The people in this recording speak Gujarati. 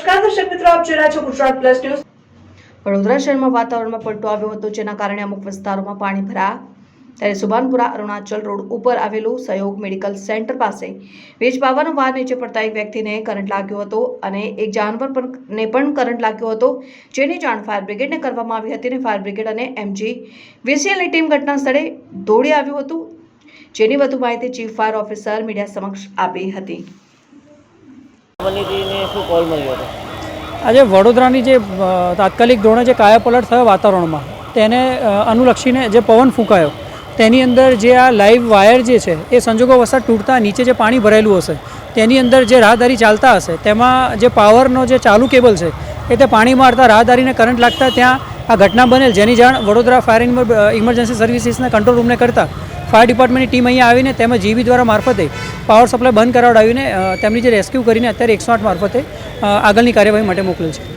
નમસ્કાર દર્શક મિત્રો આપ જોઈ રહ્યા છો ગુજરાત પ્લસ ન્યૂઝ. વડોદરા શહેરમાં વાતાવરણમાં પલટો આવ્યો હતો જેના કારણે અમુક વિસ્તારોમાં પાણી ભરા ત્યારે સુભાનપુરા અરુણાચલ રોડ ઉપર આવેલું સહયોગ મેડિકલ સેન્ટર પાસે વીજ પાવાનો વાર નીચે પડતા એક વ્યક્તિને કરંટ લાગ્યો હતો અને એક જાનવર ને પણ કરંટ લાગ્યો હતો જેની જાણ ફાયર બ્રિગેડને કરવામાં આવી હતી અને ફાયર બ્રિગેડ અને એમજી વીસીએલની ટીમ ઘટના સ્થળે દોડી આવ્યું હતું જેની વધુ માહિતી ચીફ ફાયર ઓફિસર મીડિયા સમક્ષ આપી હતી. શું કોલ મળ્યો હતો. આજે વડોદરાની જે તાત્કાલિક ધોરણે જે કાયાપલટ થયો વાતાવરણમાં, તેને અનુલક્ષીને જે પવન ફૂંકાયો, તેની અંદર જે આ લાઈવ વાયર જે છે, એ સંજોગો વસાત તૂટતા નીચે જે પાણી ભરેલું હશે, તેની અંદર જે રાહદારી ચાલતા હશે, તેમાં જે પાવરનો જે ચાલુ કેબલ છે, એ તે પાણી મારતા રાહદારીને કરંટ લાગતા ત્યાં આ ઘટના બનેલ. જેની જાણ વડોદરા ફાયર ઇમરજન્સી સર્વિસીસના કંટ્રોલ રૂમને કરતા ફાયર ડિપાર્ટમેન્ટની ટીમ અહીંયા આવીને તેમજ જીબી દ્વારા મારફતે પાવર સપ્લાય બંધ કરાવડાવીને તેમની જે રેસ્ક્યુ કરીને અત્યારે એકસો આઠ મારફતે આગળની કાર્યવાહી માટે મોકલેલ છે.